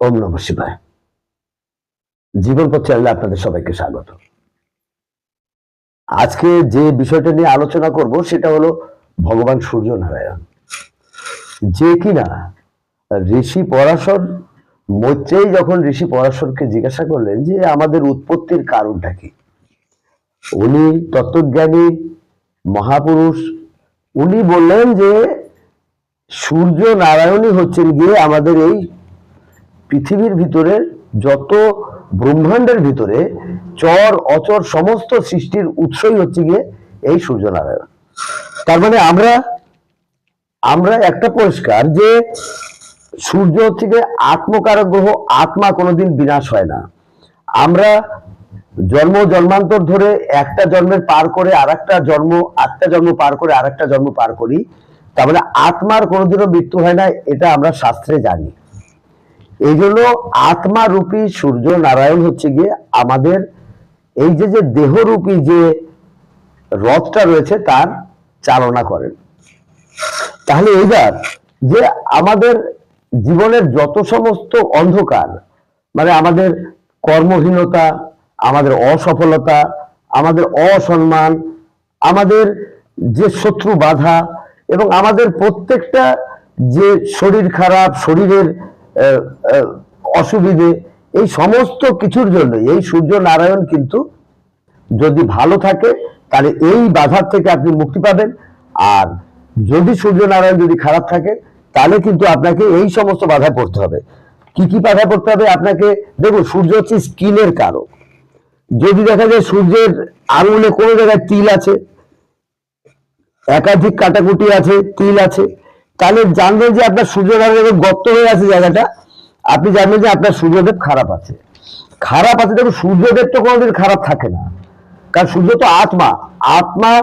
ওম নম শিবায়। জীবন পথ চ্যানেলে আপনাদের সবাইকে স্বাগত। আজকে যে বিষয়টা নিয়ে আলোচনা করব সেটা হলো ভগবান সূর্য নারায়ণ যে কিনা ঋষি পরাশর মৈত্রেই যখন ঋষি পরাশরকে জিজ্ঞাসা করলেন যে আমাদের উৎপত্তির কারণটা কি? উনি তত্ত্বজ্ঞানী, মহাপুরুষ, উনি বললেন যে সূর্য নারায়ণই হচ্ছেন গিয়ে আমাদের এই পৃথিবীর ভিতরে যত ব্রহ্মাণ্ডের ভিতরে চর, অচর সমস্ত সৃষ্টির উৎসই হচ্ছে গিয়ে এই সূর্যনারায়ণ। তার মানে আমরা আমরা একটা পরিষ্কার যে সূর্য হচ্ছে গিয়ে আত্মকারক গ্রহ, আত্মা কোনোদিন বিনাশ হয় না। আমরা জন্ম জন্মান্তর ধরে একটা জন্মের পার করে আর একটা জন্ম আটটা জন্ম পার করে আর একটা জন্ম পার করি, তার মানে আত্মার কোনোদিনও মৃত্যু হয় না, এটা আমরা শাস্ত্রে জানি। এই জন্য আত্মারূপী সূর্য নারায়ণ হচ্ছে গিয়ে আমাদের এই যে যে দেহরূপী যে রথটা রয়েছে তার চালনা করেন। তাহলে এইবার যে আমাদের জীবনের যত সমস্ত অন্ধকার মানে আমাদের কর্মহীনতা, আমাদের অসফলতা, আমাদের অসম্মান, আমাদের যে শত্রু বাধা এবং আমাদের প্রত্যেকটা যে শরীর খারাপ, শরীরের অসুবিধে, এই সমস্ত কিছুর জন্য, এই সূর্য নারায়ণ কিন্তু যদি ভালো থাকে, তাহলে এই বাধার থেকে আপনি মুক্তি পাবেন। আর যদি সূর্য নারায়ণ যদি খারাপ থাকে, তাহলে কিন্তু আপনাকে এই সমস্ত বাধা পড়তে হবে। কি কি বাধা পড়তে হবে? আপনাকে, দেখুন, সূর্য হচ্ছে স্কিনের কারক। যদি দেখা যায় সূর্যের আঙুলে কোনো জায়গায় তিল আছে, একাধিক কাটাকুটি আছে, তিল আছে তাহলে জানবেন যে আপনার সূর্যনারায়ণ গর্ত হয়ে আছে জায়গাটা। আপনি জানবেন যে আপনার সূর্যদেব খারাপ আছে। খারাপ আছে দেখুন, সূর্যদেব তো কোনোদিন খারাপ থাকে না। কারণ সূর্য তো আত্মা। আত্মা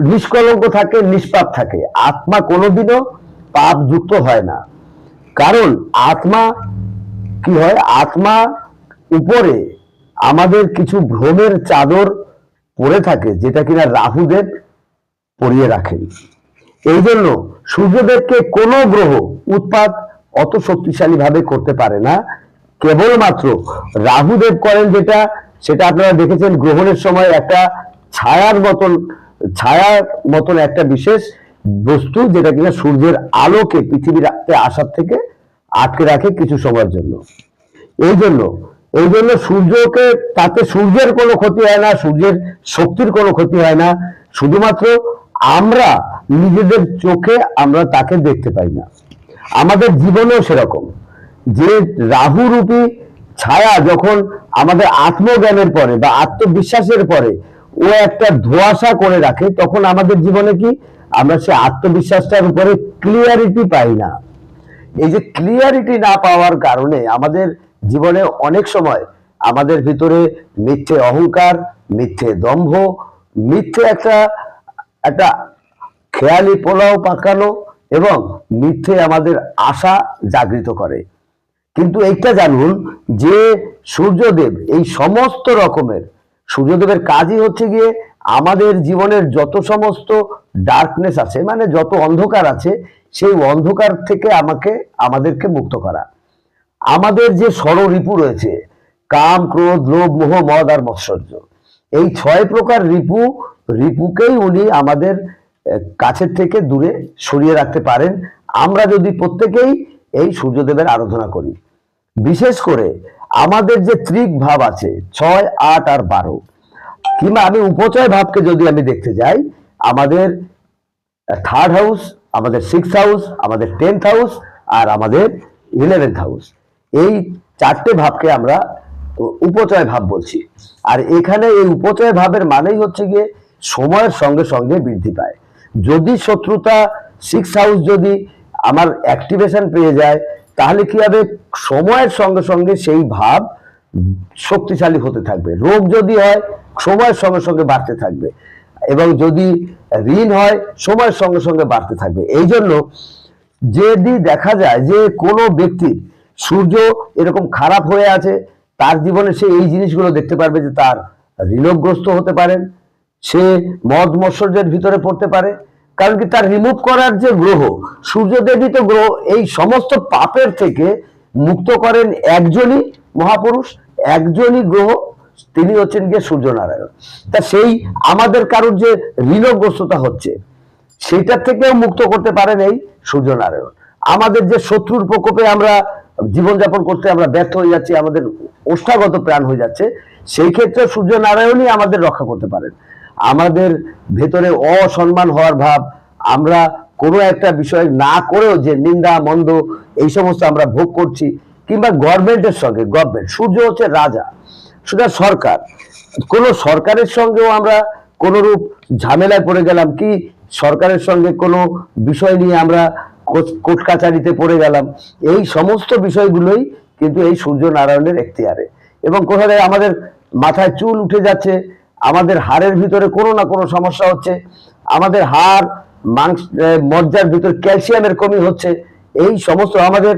নিষ্কলঙ্ক থাকে, নিষ্পাপ থাকে। আত্মা কোনোদিনও পাপ যুক্ত হয় না। কারণ আত্মা কি হয়? আত্মা উপরে আমাদের কিছু ভ্রমের চাদর পড়ে থাকে, যেটা কিনা রাহুদেব পরিয়ে রাখেন। এই জন্য সূর্যদেবকে কোনো গ্রহ উৎপাত অত শক্তিশালী ভাবে করতে পারে না। কেবলমাত্র রাহুদেব করেন যেটা, সেটা আপনারা দেখেছেন গ্রহণের সময় একটা ছায়ার মতন ছায়ার মতন একটা বিশেষ বস্তু যেটা কিনা সূর্যের আলোকে পৃথিবীর আসার থেকে আটকে রাখে কিছু সময়ের জন্য। এই জন্য এই জন্য সূর্যকে, তাতে সূর্যের কোনো ক্ষতি হয় না, সূর্যের শক্তির কোনো ক্ষতি হয় না। শুধুমাত্র আমরা নিজেদের চোখে আমরা তাকে দেখতে পাই না। আমাদের জীবনেও সেরকম। যে রাহু রূপী ছায়া যখন আমাদের আত্মজ্ঞানের পরে বা আত্মবিশ্বাসের পরে ও একটা ধোঁয়াশা করে রাখে, তখন আমাদের জীবনে কি? আমরা সে আত্মবিশ্বাসটার উপরে ক্লিয়ারিটি পাই না। এই যে ক্লিয়ারিটি না পাওয়ার কারণে আমাদের জীবনে অনেক সময় আমাদের ভিতরে মিথ্যে অহংকার, মিথ্যে দম্ভ মিথ্যে একটা একটা খেয়ালি পোলাও পাকানো এবং মিথ্যে আমাদের আশা জাগৃত করে। কিন্তু এইটা জানুন যে সূর্যদেব এই সমস্ত রকমের, সূর্যদেবের কাজই হচ্ছে গিয়ে আমাদের জীবনের যত সমস্ত ডার্কনেস আছে মানে যত অন্ধকার আছে, সেই অন্ধকার থেকে আমাকে, আমাদেরকে মুক্ত করা। আমাদের যে ষড় রিপু রয়েছে, কাম, ক্রোধ, লোভ, মোহ, মদ আর মৎসর্য, এই ছয় প্রকার রিপু, রিপুকেই উনি আমাদের কাছের থেকে দূরে সরিয়ে রাখতে পারেন। আমরা যদি প্রত্যেকেই এই সূর্যদেবের আরাধনা করি, বিশেষ করে আমাদের যে ত্রিক ভাব আছে, ছয়, আট আর বারো, কিংবা আমি উপচয় ভাবকে যদি আমি দেখতে যাই, আমাদের থার্ড হাউস আমাদের সিক্স হাউস আমাদের টেন্থ হাউস আর আমাদের ইলেভেন্থ হাউস এই চারটে ভাবকে আমরা উপচয় ভাব বলছি। আর এখানে এই উপচয় ভাবের মানেই হচ্ছে গিয়ে সময়ের সঙ্গে সঙ্গে বৃদ্ধি পায়। যদি শত্রুতা সিক্স হাউস যদি আমার অ্যাক্টিভেশন পেয়ে যায়, তাহলে কি হবে? সময়ের সঙ্গে সঙ্গে সেই ভাব শক্তিশালী হতে থাকবে। রোগ যদি হয়, সময়ের সঙ্গে সঙ্গে বাড়তে থাকবে। এবং যদি ঋণ হয়, সময়ের সঙ্গে সঙ্গে বাড়তে থাকবে। এই জন্য যদি দেখা যায় যে কোনো ব্যক্তির সূর্য এরকম খারাপ হয়ে আছে, তার জীবনে সে এই জিনিসগুলো দেখতে পারবে যে তার ঋণগ্রস্ত হতে পারেন সে মদ মৎসর্যের ভিতরে পড়তে পারে, কারণ কি তার রিমুভ করার যে গ্রহ সূর্যদেবই তো গ্রহ, এই সমস্ত পাপের থেকে মুক্ত করেন একজনই মহাপুরুষ, একজনই গ্রহ, তিনি হচ্ছেন গিয়ে সূর্যনারায়ণ। তা সেই আমাদের কারোর যে ঋণগ্রস্ততা হচ্ছে সেটার থেকেও মুক্ত করতে পারেন এই সূর্যনারায়ণ। আমাদের যে শত্রুর প্রকোপে আমরা জীবনযাপন করতে আমরা ব্যর্থ হয়ে যাচ্ছি, আমাদের ওষ্ঠাগত প্রাণ হয়ে যাচ্ছে, সেই ক্ষেত্রে সূর্যনারায়ণই আমাদের রক্ষা করতে পারেন। আমাদের ভেতরে অসম্মান হওয়ার ভাব, আমরা কোনো একটা বিষয় না করেও যে নিন্দা, মন্দ, এই সমস্ত আমরা ভোগ করছি, কিংবা গভর্নমেন্টের সঙ্গে, গভর্নমেন্ট, সূর্য হচ্ছে রাজা সেটা সরকার। কোন সরকারের সঙ্গেও আমরা কোনরূপ ঝামেলায় পড়ে গেলাম কি, সরকারের সঙ্গে কোনো বিষয় নিয়ে আমরা কোর্ট কাচারিতে পড়ে গেলাম, এই সমস্ত বিষয়গুলোই কিন্তু এই সূর্য নারায়ণের এখতিয়ারে। এবং কোথায় আমাদের মাথায় চুল উঠে যাচ্ছে আমাদের হাড়ের ভিতরে কোনো না কোনো সমস্যা হচ্ছে। আমাদের হাড়, মাংস মজ্জার ভিতর ক্যালসিয়ামের কমি হচ্ছে। এই সমস্ত আমাদের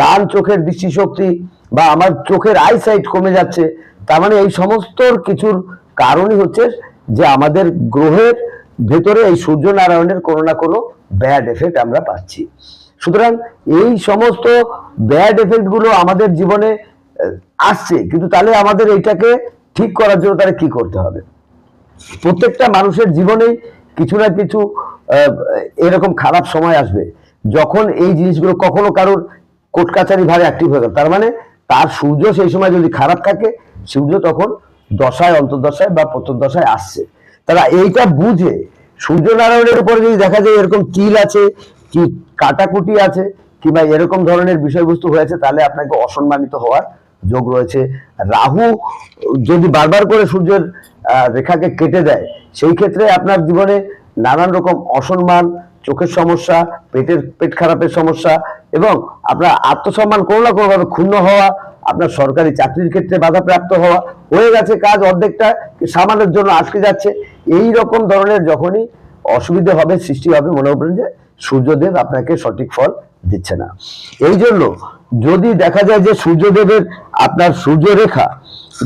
ডান চোখের দৃষ্টিশক্তি বা আমার চোখের আইসাইট কমে যাচ্ছে। তার মানে এই সমস্ত কিছুর কারণই হচ্ছে যে আমাদের গ্রহের ভেতরে এই সূর্য নারায়ণের কোনো না কোনো ব্যাড এফেক্ট আমরা পাচ্ছি। সুতরাং এই সমস্ত ব্যাড এফেক্টগুলো আমাদের জীবনে আসছে। কিন্তু তাহলে আমাদের এইটাকে ঠিক করার জন্য তাহলে কি করতে হবে? প্রত্যেকটা মানুষের জীবনেই কিছু না কিছু এরকম খারাপ সময় আসবে। যখন এই জিনিসগুলো কখনো কারোর কোর্ট কাছারি ভাবে অ্যাক্টিভ হয়ে গেল। তার মানে তার সূর্য সেই সময় যদি খারাপ থাকে, সূর্য তখন দশায়, অন্তর্দশায় বা প্রত্যদশায় আসছে। তারা এইটা বুঝে সূর্যনারায়ণের উপরে যদি দেখা যায় এরকম চিল আছে, কি কাটাকুটি আছে, কিংবা এরকম ধরনের বিষয়বস্তু হয়েছে, তাহলে আপনাকে অসম্মানিত হওয়ার যোগ রয়েছে। রাহু যদি বারবার করে সূর্যের রেখাকে কেটে দেয়, সেই ক্ষেত্রে আপনার জীবনে নানান রকম অসম্মান, চোখের সমস্যা, পেটের, পেট খারাপের সমস্যা এবং আপনার আত্মসম্মান কোনো না কোনোভাবে ক্ষুণ্ণ হওয়া, আপনার সরকারি চাকরির ক্ষেত্রে বাধাপ্রাপ্ত হওয়া, হয়ে গেছে কাজ অর্ধেকটা সামানের জন্য আটকে যাচ্ছে। এই রকম ধরনের যখনই অসুবিধা হবে, সৃষ্টি হবে, মনে করেন যে সূর্যদেব আপনাকে সঠিক ফল দিচ্ছে না। এই জন্য যদি দেখা যায় যে সূর্যদেবের আপনার সূর্যরেখা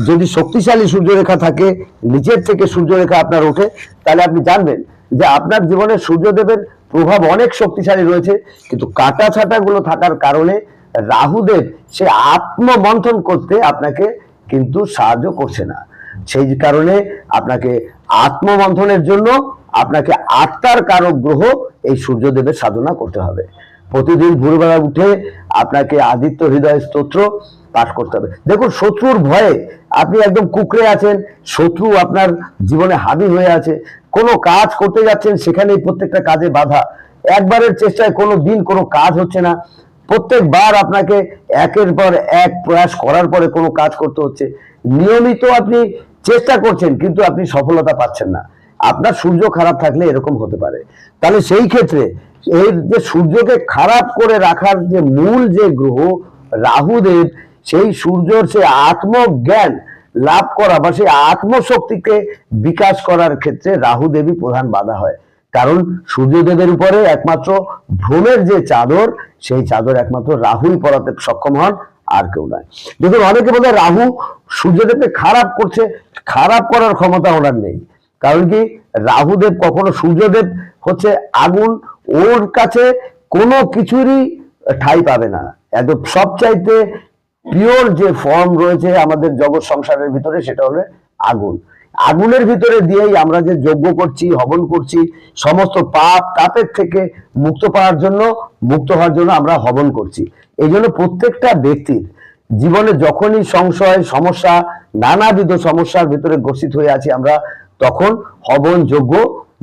যদি শক্তিশালী সূর্যরেখা থাকে, নিচের থেকে সূর্যরেখা আপনার ওঠে, তাহলে আপনি জানবেন যে আপনার জীবনে সূর্যদেবের প্রভাব অনেক শক্তিশালী রয়েছে, কিন্তু কাটা ছাটাগুলো থাকার কারণে রাহুদেব সে আত্মমন্থন করতে আপনাকে কিন্তু সাহায্য করছে না। সেই কারণে আপনাকে আত্মমন্থনের জন্য আপনাকে আত্মার কারক গ্রহ এই সূর্যদেবের সাধনা করতে হবে। প্রতিদিন ভোরবেলা উঠে আপনাকে আদিত্য হৃদয় স্তোত্র পাঠ করতে হবে। দেখুন, শত্রুর ভয়ে আপনি একদম কুকড়ে আছেন, শত্রু আপনার জীবনে হাবি হয়ে আছে, কোনো কাজ করতে যাচ্ছেন, সেখানেই প্রত্যেকটা কাজে বাধা। একবারের চেষ্টায় কোনো দিন কোনো কাজ হচ্ছে না। প্রত্যেকবার আপনাকে একের পর এক প্রয়াস করার পরে কোনো কাজ করতে হচ্ছে। নিয়মিত আপনি চেষ্টা করছেন, কিন্তু আপনি সফলতা পাচ্ছেন না। আপনার সূর্য খারাপ থাকলে এরকম হতে পারে। তাহলে সেই ক্ষেত্রে এই যে সূর্যকে খারাপ করে রাখার যে মূল যে গ্রহ রাহুদেব, সেই সূর্যর সে আত্মজ্ঞান লাভ করা বা সেই আত্মশক্তিকে বিকাশ করার ক্ষেত্রে রাহুদেবী প্রধান বাধা হয়। কারণ সূর্যদেবের উপরে একমাত্র ভ্রমের যে চাদর, সেই চাদর একমাত্র রাহুই পরাতে সক্ষম হন, আর কেউ নয়। দেখুন, অনেকে বলে রাহু সূর্যদেবকে খারাপ করছে, খারাপ করার ক্ষমতা ওনার নেই। কারণ কি রাহুদেব কখনো সূর্যদেব হচ্ছে আগুন ওর কাছে কোনো কিছুরই ঠাই পাবে না। একদম সবচাইতে পিওর যে ফর্ম রয়েছে আমাদের জগৎ সংসারের ভিতরে সেটা হলো আগুন। আগুনের ভিতরে দিয়েই আমরা যে যজ্ঞ করছি, হবন করছি, সমস্ত পাপ তাপের থেকে মুক্ত পাওয়ার জন্য, মুক্ত হওয়ার জন্য আমরা হবন করছি। এই জন্য প্রত্যেকটা ব্যক্তির জীবনে যখনই সংশয়, সমস্যা, নানাবিধ সমস্যার ভিতরে গ্রসিত হয়ে আছি আমরা তখন হবন যজ্ঞ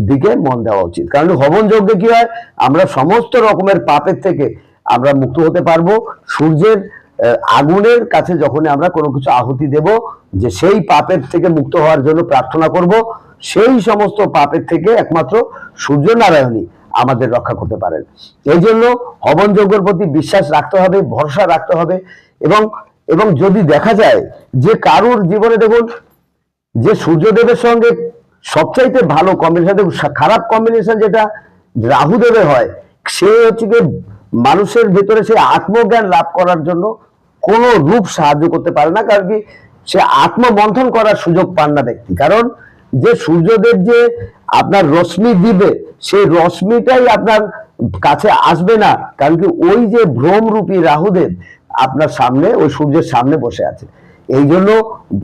দিকে মন দেওয়া উচিত। কারণ হবন যজ্ঞে কি হয়? আমরা সমস্ত রকমের পাপের থেকে আমরা মুক্ত হতে পারব। সূর্যের আগুনের কাছে যখন আমরা কোনো কিছু আহুতি দেব, যে সেই পাপের থেকে মুক্ত হওয়ার জন্য প্রার্থনা করব, সেই সমস্ত পাপের থেকে একমাত্র সূর্য নারায়ণই আমাদের রক্ষা করতে পারেন। এই জন্য হবন যজ্ঞের প্রতি বিশ্বাস রাখতে হবে, ভরসা রাখতে হবে এবং এবং যদি দেখা যায় যে কারুর জীবনে দেখুন যে সূর্যদেবের সঙ্গে সবচাইতে ভালো কম্বিনেশন খারাপ কম্বিনেশন যেটা রাহুদেবের হয়, সে হচ্ছে গিয়ে মানুষের ভেতরে সে আত্মজ্ঞান লাভ করার জন্য কোনো রূপ সাহায্য করতে পারে না, কারণ কি সে আত্মমন্থন করার সুযোগ পান না ব্যক্তি। কারণ যে সূর্যদেব যে আপনার রশ্মি দিবে সেই রশ্মিটাই আপনার কাছে আসবে না। কারণ কি ওই যে ভ্রমরূপী রাহুদেব আপনার সামনে, ওই সূর্যের সামনে বসে আছে। এই জন্য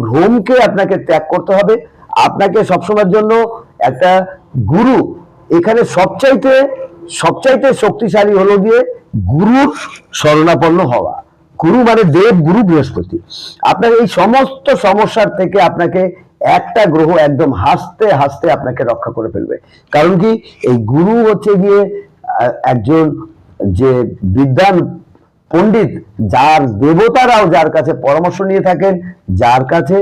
ভ্রমকে আপনাকে ত্যাগ করতে হবে। আপনাকে সবসময়ের জন্য একটা গুরু, এখানে সবচাইতে সবচাইতে শক্তিশালী হলো গিয়ে গুরুর শরণাপন্ন হওয়া। গুরু মানে দেব, গুরু বৃহস্পতি। আপনার এই সমস্ত সমস্যার থেকে আপনাকে একটা গ্রহ একদম হাসতে হাসতে আপনাকে রক্ষা করে ফেলবে। কারণ কি? এই গুরু হচ্ছে গিয়ে একজন যে বিদ্যান পণ্ডিত যার দেবতারাও যার কাছে পরামর্শ নিয়ে থাকেন যার কাছে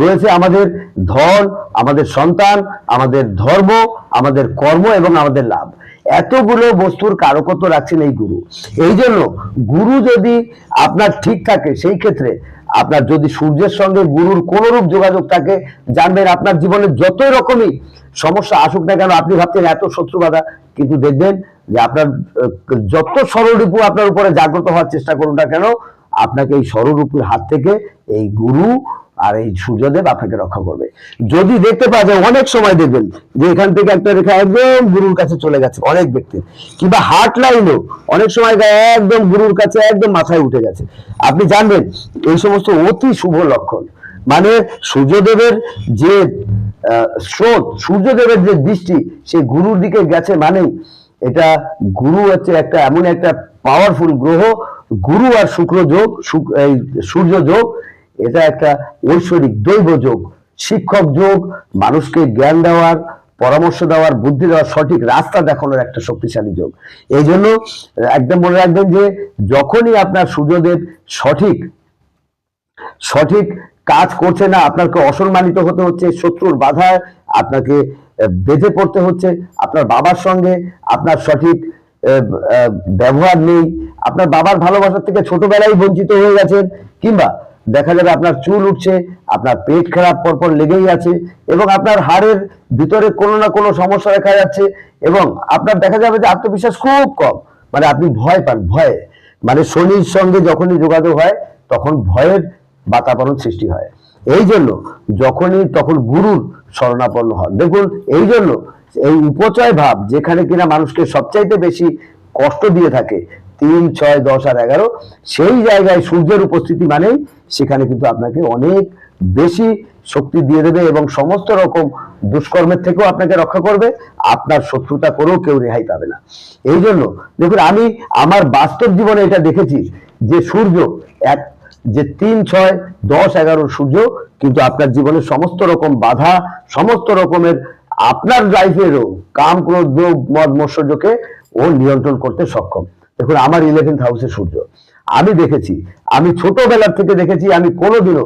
রয়েছে আমাদের ধন, আমাদের সন্তান, আমাদের ধর্ম, আমাদের কর্ম এবং আমাদের লাভ। এতগুলো বস্তুর কারকত্ব রাখছেন এই গুরু। এই জন্য গুরু যদি আপনার ঠিক থাকে, সেই ক্ষেত্রে আপনার যদি সূর্যের সঙ্গে গুরুর কোন রূপ যোগাযোগ থাকে, জানবেন আপনার জীবনে যত রকমই সমস্যা আসুক না কেন, আপনি ভাবছেন এত শত্রু বাধা, কিন্তু দেখবেন যে আপনার, যত সরলরূপু আপনার উপরে জাগ্রত হওয়ার চেষ্টা করুন না কেন, আপনাকে এই সরলরূপুর হাত থেকে এই গুরু আর এই সূর্যদেব আপনাকে রক্ষা করবে। যদি দেখতে পাওয়া যায় অনেক সময় দেখবেন যে এখান থেকে একটা রেখা একদম গুরুর কাছে চলে গেছে, অনেক ব্যক্তির কিংবা হার্ট লাইনও অনেক সময় একদম গুরুর কাছে একদম মাথায় উঠে গেছে। আপনি জানবেন, এই সমস্ত অতি শুভ লক্ষণ। মানে সূর্যদেবের যে স্রোত, সূর্যদেবের যে দৃষ্টি, সে গুরুর দিকে গেছে মানেই এটা গুরু হচ্ছে একটা এমন একটা পাওয়ারফুল গ্রহ। গুরু আর শুক্র যোগ এই সূর্য যোগ এটা একটা ঐশ্বরিক দৈব যোগ। শিক্ষক যোগ, মানুষকে জ্ঞান দেওয়ার, পরামর্শ দেওয়ার, বুদ্ধি দেওয়ার সঠিক রাস্তা দেখানোর একটা শক্তিশালী যোগ। এই জন্য একদম মনে রাখবেন যে, যখনই আপনার সূর্যদেব সঠিক সঠিক কাজ করছে না, আপনাকে অসম্মানিত হতে হচ্ছে, শত্রুর বাধায় আপনাকে বেঁধে পড়তে হচ্ছে, আপনার বাবার সঙ্গে আপনার সঠিক ব্যবহার নেই, আপনার বাবার ভালোবাসার থেকে ছোটবেলায় বঞ্চিত হয়ে গেছেন, কিংবা দেখা যাবে আপনার চুল উঠছে, আপনার পেট খারাপ পরপর লেগেই আছে এবং আপনার হাড়ের ভিতরে কোনো না কোনো সমস্যা দেখা যাচ্ছে এবং আপনার দেখা যাবে যে আত্মবিশ্বাস খুব কম। মানে আপনি ভয় পান, ভয়ে। মানে শনির সঙ্গে যখনই যোগাযোগ হয়, তখন ভয়ের বাতাবরণ সৃষ্টি হয়। এই জন্য যখনই তখন গুরুর শরণাপন্ন হন। দেখুন, এই জন্য এই উপচয় ভাব যেখানে কিনা মানুষকে সবচাইতে বেশি কষ্ট দিয়ে থাকে, তিন, ছয়, দশ আর এগারো, সেই জায়গায় সূর্যের উপস্থিতি মানেই সেখানে কিন্তু আপনাকে অনেক বেশি শক্তি দিয়ে দেবে এবং সমস্ত রকম দুষ্কর্মের থেকেও আপনাকে রক্ষা করবে। আপনার শত্রুতা করেও কেউ রেহাই পাবে না। এই জন্য দেখুন, আমি আমার বাস্তব জীবনে এটা দেখেছি যে সূর্য এক, যে তিন, ছয়, দশ, এগারো সূর্য কিন্তু আপনার জীবনের সমস্ত রকম বাধা, সমস্ত রকমের আপনার লাইফেরও কাম, ক্রোধ মদ মৎসর্যকে ও নিয়ন্ত্রণ করতে সক্ষম। দেখুন, আমার ইলেভেন্থ হাউসে সূর্য। আমি দেখেছি, আমি ছোটবেলার থেকে দেখেছি, আমি কোনোদিনও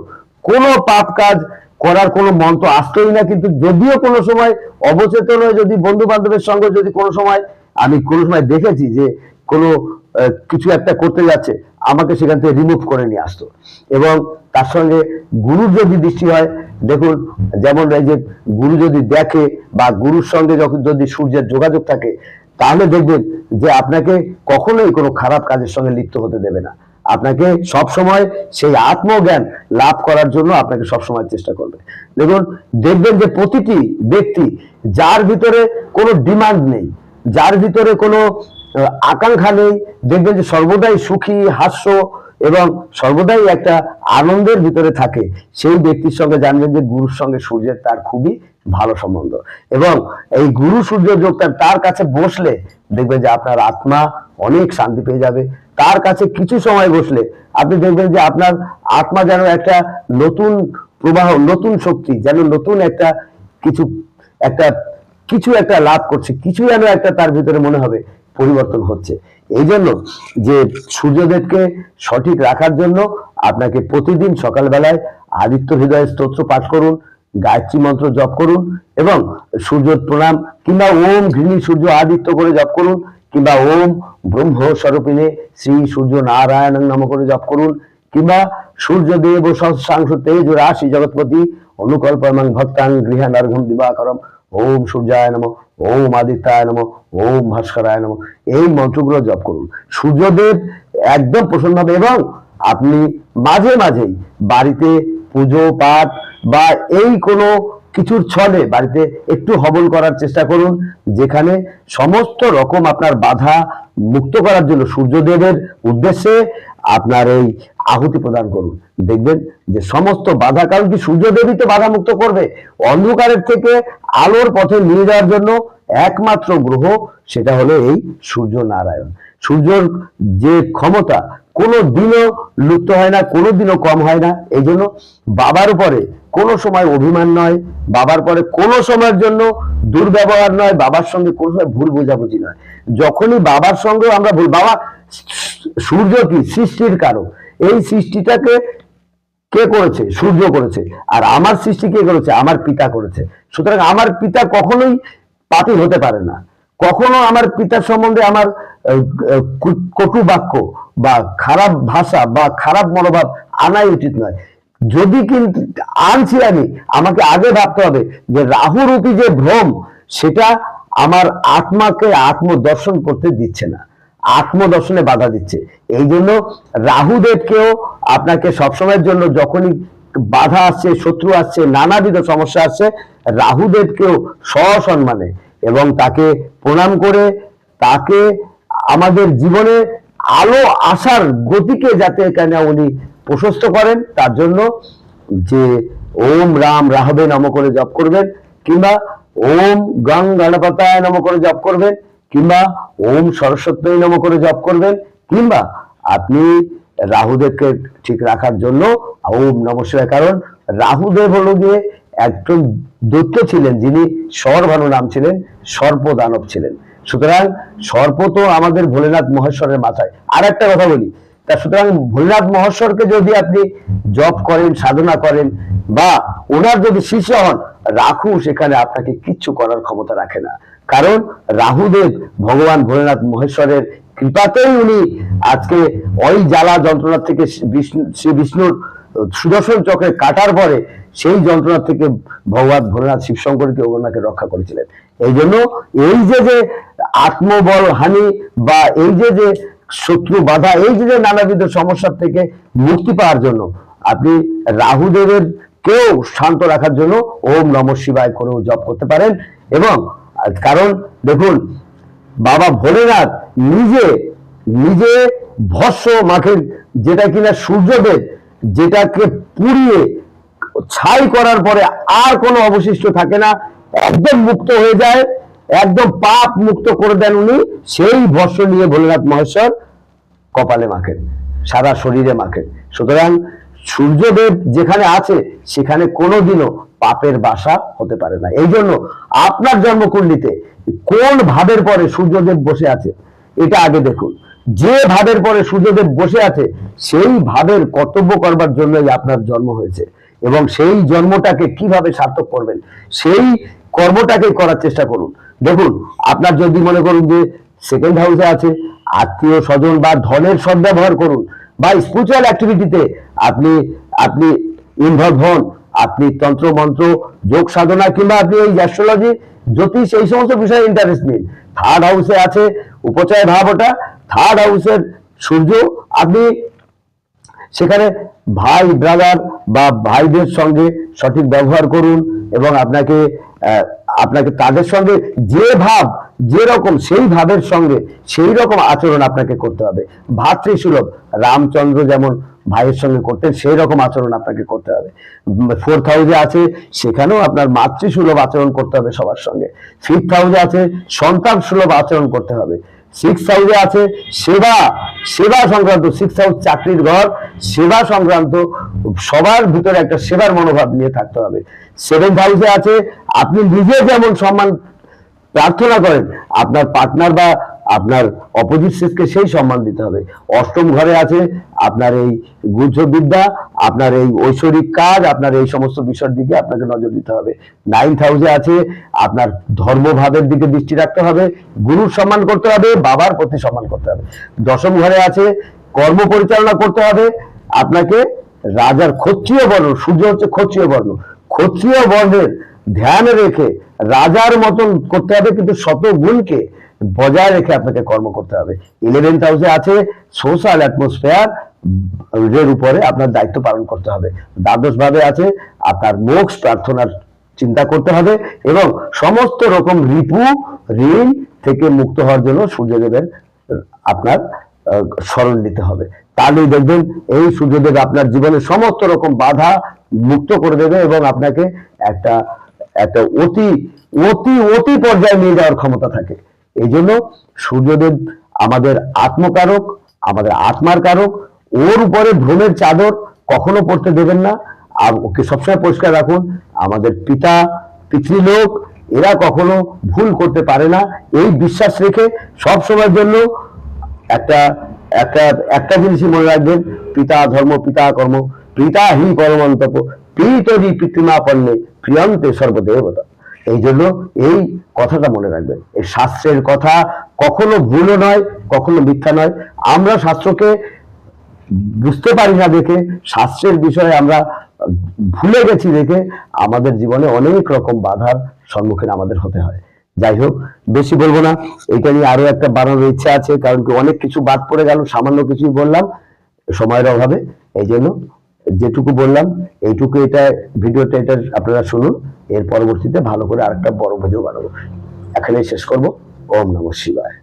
কোনো পাপ কাজ করার কোনো মন্ত্র আসতোই না, কিন্তু যদিও কোনো সময় অবচেতন হয়ে যদি বন্ধু বান্ধবের সঙ্গে যদি কোনো সময় আমি কোনো সময় দেখেছি যে কোনো কিছু একটা করতে যাচ্ছে, আমাকে সেখান থেকে রিমুভ করে নিয়ে আসতো। এবং তার সঙ্গে গুরুর যদি দৃষ্টি হয়, দেখুন, যেমন এই যে গুরু যদি দেখে বা গুরুর সঙ্গে যখন যদি সূর্যের যোগাযোগ থাকে তাহলে দেখবেন যে আপনাকে কখনোই কোনো খারাপ কাজের সঙ্গে লিপ্ত হতে দেবে না। আপনাকে সব সময় সেই আত্মজ্ঞান লাভ করার জন্য আপনাকে সব সময় চেষ্টা করবে। দেখুন, দেখবেন যে প্রতিটি ব্যক্তি যার ভিতরে কোনো ডিমান্ড নেই, যার ভিতরে কোনো আকাঙ্ক্ষা নেই, দেখবেন যে সর্বদাই সুখী, হাস্য এবং সর্বদাই একটা আনন্দের ভিতরে থাকে। সেই ব্যক্তির সঙ্গে জানবেন যে গুরুর সঙ্গে সূর্যের তার খুবই ভালো সম্বন্ধ। এবং এই গুরু সূর্য যোগটা তার কাছে বসলে দেখবেন যে আপনার আত্মা অনেক শান্তি পেয়ে যাবে। তার কাছে কিছু সময় বসলে আপনি দেখবেন যে আপনার আত্মা যেন একটা নতুন প্রবাহ, নতুন শক্তি, যেন নতুন একটা কিছু একটা কিছু একটা লাভ করছে, কিছু যেন একটা তার ভিতরে মনে হবে, পরিবর্তন হচ্ছে। এই জন্য যে সূর্যদেবকে সঠিক রাখার জন্য আপনাকে প্রতিদিন সকালবেলায় আদিত্য হৃদয় স্তোত্র পাঠ করুন। গায়ত্রী মন্ত্র জপ করুন এবং সূর্য প্রণাম কিংবা ওম ঘৃণী সূর্য আদিত্য করে জপ করুন কিংবা ওম ব্রহ্ম স্বরূপিনে শ্রী সূর্য নারায়ণ নাম করে জপ করুন কিংবা সূর্যদেব সাংস তেজ রাশি জগৎপতি অনুকল্পমাং ভক্তাং গৃহানার্ঘম দিবাকরম ওম সূর্যায় নম, ওম আদিত্যায় নম, ওম ভাস্করায় নম। এই মন্ত্রগুলো জপ করুন। সূর্যদেব একদম প্রসন্ন হবে এবং আপনি মাঝে মাঝেই বাড়িতে পুজো, পাঠ বা এই কোনো কিছুর ছলে বাড়িতে একটু হবল করার চেষ্টা করুন, যেখানে সমস্ত রকম আপনার বাধা মুক্ত করার জন্য সূর্যদেবের উদ্দেশ্যে আপনার এই আহুতি প্রদান করুন। দেখবেন যে সমস্ত বাধা, কারণ কি সূর্যদেবী তো বাধা মুক্ত করবে। অন্ধকারের থেকে আলোর পথে নিয়ে যাওয়ার জন্য একমাত্র গ্রহ সেটা হলো এই সূর্য নারায়ণ। সূর্যর যে ক্ষমতা কোনো দিনও লুপ্ত হয় না কোনো দিনও কম হয় না। এই জন্য বাবার উপরে কোনো সময় অভিমান নয়, বাবার পরে কোনো সময়ের জন্য দুর্ব্যবহার নয়, বাবার সঙ্গে কোনো সময় ভুল বোঝাবুঝি নয়। যখনই বাবার সঙ্গে আমরা ভুল, বাবা সূর্য কি? সৃষ্টির কারণ এই সৃষ্টিটাকে কে করেছে? সূর্য করেছে। আর আমার সৃষ্টি কে করেছে? আমার পিতা করেছে। সুতরাং আমার পিতা কখনোই পাতিল হতে পারে না। কখনো আমার পিতার সম্বন্ধে আমার কটু বাক্য বা খারাপ ভাষা বা খারাপ মনোভাব আনাই উচিত নয়। যদি কিন্তু আনছি আমি, আমাকে আগে ভাবতে হবে যে রাহুরূপী যে ভ্রম, সেটা আমার আত্মাকে আত্মদর্শন করতে দিচ্ছে না। আত্মদর্শনে বাধা দিচ্ছে। এই জন্য রাহুদেবকেও আপনাকে সবসময়ের জন্য যখনই বাধা আসছে, শত্রু আসছে, নানাবিধ সমস্যা আসছে, রাহুদেবকেও সসম্মানে এবং তাকে প্রণাম করে তাকে আমাদের জীবনে আলো আসার গতিকে যাতে এখানে উনি প্রশস্ত করেন, তার জন্য যে ওম রাম রাহবে নম করে জপ করবেন, কিংবা ওম গং গণপতায় নাম করে জপ করবেন, কিংবা ওম সরস্বতী নম করে জপ করবেন, কিংবা আপনি রাহুদেবকে ঠিক রাখার জন্য ওম নমস্কার কারণ রাহুদেব হলো গিয়ে একজন দৈত্য ছিলেন, যিনি সর্বানু নাম ছিলেন সর্প দানব ছিলেন। সুতরাং সর্প তো আমাদের ভোলেনাথ মহেশ্বরের মাথায়। আর একটা কথা বলি, তা সুতরাং ভোলেনাথ মহেশ্বরকে যদি আপনি জপ করেন, সাধনা করেন, বা ওনার যদি শিষ্য হন, রাহু সেখানে আপনাকে কিচ্ছু করার ক্ষমতা রাখে না। কারণ রাহুদেব ভগবান ভোলেনাথ মহেশ্বরের কৃপাতেই উনি আজকে ওই জ্বালা যন্ত্রণা থেকে বিষ্ণু শ্রী বিষ্ণুর সুদর্শন চক্রে কাটার পরে সেই যন্ত্রণা থেকে ভগবান ভোলেনাথ শিবশঙ্করকে ওনাকে রক্ষা করেছিলেন। এই জন্য এই যে যে আত্মবল হানি বা এই যে যে শত্রু বাধা, এই যে নানাবিধ সমস্যার থেকে মুক্তি পাওয়ার জন্য, আপনি রাহুদেবের কেউ শান্ত রাখার জন্য ওম নম শিবায় করেও জপ করতে পারেন এবং, কারণ দেখুন, বাবা ভোলেনাথ নিজে নিজে ভস্য মাখেন যেটা কিনা সূর্যদেব যেটাকে পুড়িয়ে ছাই করার পরে আর কোনো অবশিষ্ট থাকে না, একদম মুক্ত হয়ে যায়, একদম পাপ মুক্ত করে দেন উনি, সেই ভস্য নিয়ে ভোলেনাথ মহেশ্বর কপালে মাখেন, সারা শরীরে মাখেন। সুতরাং সূর্যদেব যেখানে আছে, সেখানে কোনোদিনও পাপের বাসা হতে পারে না। এই জন্য আপনার জন্মকুণ্ডলিতে কোন ভাবের পরে সূর্যদেব বসে আছে, এটা আগে দেখুন। যে ভাবের পরে সূর্যদেব বসে আছে, সেই ভাবের কর্তব্য করবার জন্যই আপনার জন্ম হয়েছে। এবং সেই জন্মটাকে কীভাবে সার্থক করবেন, সেই কর্মটাকে করার চেষ্টা করুন। দেখুন, আপনার যদি মনে করুন যে সেকেন্ড হাউসে আছে, আত্মীয় স্বজন বা ধনের সদ্ব্যবহার করুন, বা স্পিরিচুয়াল অ্যাক্টিভিটিতে আপনি আপনি ইনভলভ হন আপনি তন্ত্র, মন্ত্র, যোগ সাধনা কিংবা আপনি ওই অ্যাস্ট্রোলজি জ্যোতিষ, এই সমস্ত বিষয়ে ইন্টারেস্ট নিন। থার্ড হাউসে আছে উপচয় ভাব ওটা। থার্ড হাউসের সূর্য, আপনি সেখানে ভাই ব্রাদার বা ভাইদের সঙ্গে সঠিক ব্যবহার করুন এবং আপনাকে আপনাকে তাদের সঙ্গে যে ভাব যেরকম সেই ভাবের সঙ্গে সেই রকম আচরণ আপনাকে করতে হবে। ভাতৃসুলভ। রামচন্দ্র যেমন ভাইয়ের সঙ্গে করতেন, সেই রকম আচরণ আপনাকে করতে হবে। ফোর্থ হাউসে আছে, সেখানেও আপনার মাতৃসুলভ আচরণ করতে হবে সবার সঙ্গে। ফিফথ হাউসে আছে সন্তান সুলভ আচরণ করতে হবে। সিক্স হাউসে আছে সেবা সেবা সংক্রান্ত সিক্স হাউস চাকরির ঘর, সেবা সংক্রান্ত, সবার ভিতরে একটা সেবার মনোভাব নিয়ে থাকতে হবে। সেভেন্থ হাউসে আছে, আপনি নিজে যেমন সম্মান প্রার্থনা করেন, আপনার পার্টনার বা আপনার অপোজিট সেক্সকে সেই সম্মান দিতে হবে। অষ্টম ঘরে আছে আপনার এই গুহ্য বিদ্যা আপনার এই ঐশ্বরিক কাজ, আপনার এই সমস্ত বিষয়ের দিকে আপনাকে নজর দিতে হবে। নাইন্থ হাউসে আছে আপনার ধর্মভাবের দিকে দৃষ্টি রাখতে হবে, গুরুর সম্মান করতে হবে, বাবার প্রতি সম্মান করতে হবে। দশম ঘরে আছে কর্ম পরিচালনা করতে হবে, আপনাকে রাজার ক্ষত্রিয় বর্ণ, সূর্য হচ্ছে ক্ষত্রিয় বর্ণ। ক্ষত্রিয় বর্ণের ধ্যান রেখে রাজার মতন করতে হবে, কিন্তু শত গুণকে বজায় রেখে আপনাকে কর্ম করতে হবে। ইলেভেন্থ হাউসে আছে সোশ্যাল অ্যাটমসফেয়ার এর উপরে আপনার দায়িত্ব পালন করতে হবে। দ্বাদশ ভাবে আছে আপনার মোক্ষ প্রার্থনার চিন্তা করতে হবে এবং সমস্ত রকম রিপু, ঋণ থেকে মুক্ত হওয়ার জন্য সূর্যদেবের, আপনার স্মরণ নিতে হবে। তাহলেই দেখবেন এই সূর্যদেব আপনার জীবনে সমস্ত রকম বাধা মুক্ত করে দেবে এবং আপনাকে একটা একটা অতি অতি অতি পর্যায়ে নিয়ে যাওয়ার ক্ষমতা থাকে। এই জন্য সূর্যদেব আমাদের আত্মকারক, আমাদের আত্মার কারক। ওর উপরে ভ্রমের চাদর কখনো পড়তে দেবেন না। আর ওকে সবসময় পরিষ্কার রাখুন, আমাদের পিতা পিতৃলোক এরা কখনো ভুল করতে পারে না। এই বিশ্বাস রেখে সব সময়ের জন্য একটা একটা একটা জিনিসই মনে রাখবেন, পিতা ধর্ম, পিতা কর্ম, পিতা হি পরমন্তপ পিতরি পিতৃমা পণ্যে প্রিয়ন্তে সর্বদেবতা। এই জন্য এই কথাটা মনে রাখবেন এই শাস্ত্রের কথা কখনো ভুলও নয়, কখনো মিথ্যা নয়। আমরা শাস্ত্রকে বুঝতে পারি না দেখে, শাস্ত্রের বিষয়ে আমরা ভুলে গেছি দেখে আমাদের জীবনে অনেক রকম বাধার সম্মুখীন আমাদের হতে হয়। যাই হোক, বেশি বলব না এটা নিয়ে আরও একটা বানানোর ইচ্ছা আছে, কারণ কি অনেক কিছু বাদ পড়ে গেল, সামান্য কিছুই বললাম, সময়ের অভাবে। এই জন্য যেটুকু বললাম, এইটুকু এটা ভিডিওটা এটা আপনারা শুনুন, এর পরবর্তীতে ভালো করে আরেকটা বড় ভিডিও বানাবো। এখানেই শেষ করব। ওম নমঃ শিবায়।